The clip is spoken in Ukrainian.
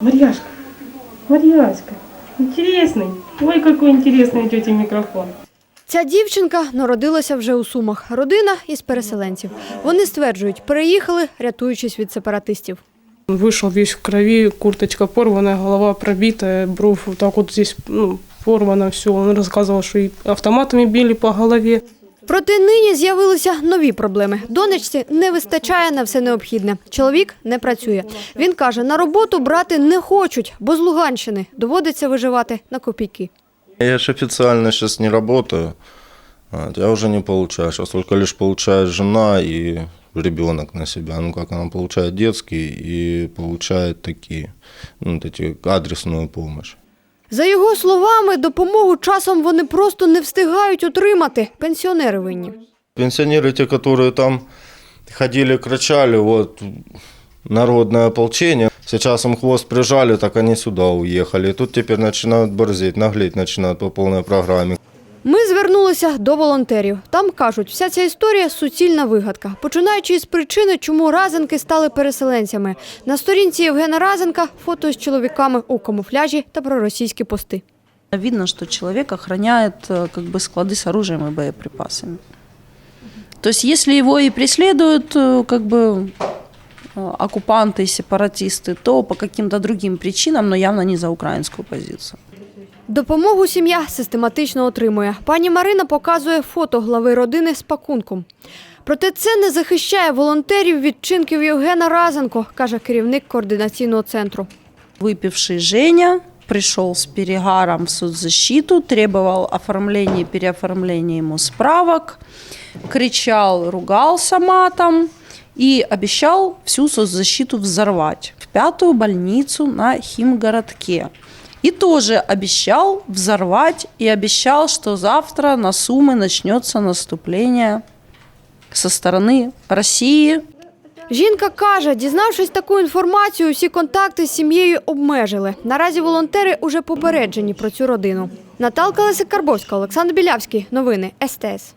Марьяшка, Марьяшка, интересный. Ой, какой интересный у тети микрофон. Ця дівчинка народилася вже у Сумах. Родина із переселенців. Вони стверджують, переїхали, рятуючись від сепаратистів. Он вышел весь в крови, курточка порванная, голова пробитая, бровь вот так вот здесь ну, порвано все. Он рассказывал, что и автоматами били по голове. Проте нині з'явилися нові проблеми. Донечці не вистачає на все необхідне. Чоловік не працює. Він каже, на роботу брати не хочуть, бо з Луганщини доводиться виживати на копійки. Я же официально сейчас не. Вот, Я уже не получаю. Сейчас только лишь получает жена и ребенок на себя. Ну, как она получает детский и получает такие, ну, адресную помощь. За його словами, допомогу часом вони просто не встигають отримати. Пенсіонери винні. Пенсіонери, ті, которые там ходили, кричали, от народне ополчення. Сейчас им хвост прижали, так они сюда уехали. Тут теперь начинают борзеть, наглеть начинают по полной программе Ми звернулися до волонтерів. Там кажуть, вся ця історія суцільна вигадка, починаючи із причини, чому разенки стали переселенцями. На сторінці Євгена Разенка фото з чоловіками у камуфляжі та проросійські пости. Видно, что человек охраняет э, как бы склады с оружием и боеприпасами. То есть, если его и преследуют э, как бы э, оккупанты и сепаратисты, то по каким-то другим причинам, но явно не за украинскую позицию. Допомогу сім'я систематично отримує. Пані Марина показує фото глави родини з пакунком. Проте це не захищає волонтерів від чинків Євгена Разенко, каже керівник координаційного центру. Выпивший Женя пришел с перегаром в соцзащиту, требовал оформления и переоформления ему справок, кричал, ругался матом и обещал всю соцзащиту взорвать в пятую больницу на Химгородке. И тоже обещал взорвать и обещал, что завтра на Сумы начнется наступление со стороны России, Жінка каже, дізнавшись таку інформацію, усі контакти з сім'єю обмежили. Наразі волонтери уже попереджені про цю родину. Наталка Лесик-Карбовська, Олександр Білявський. Новини СТС.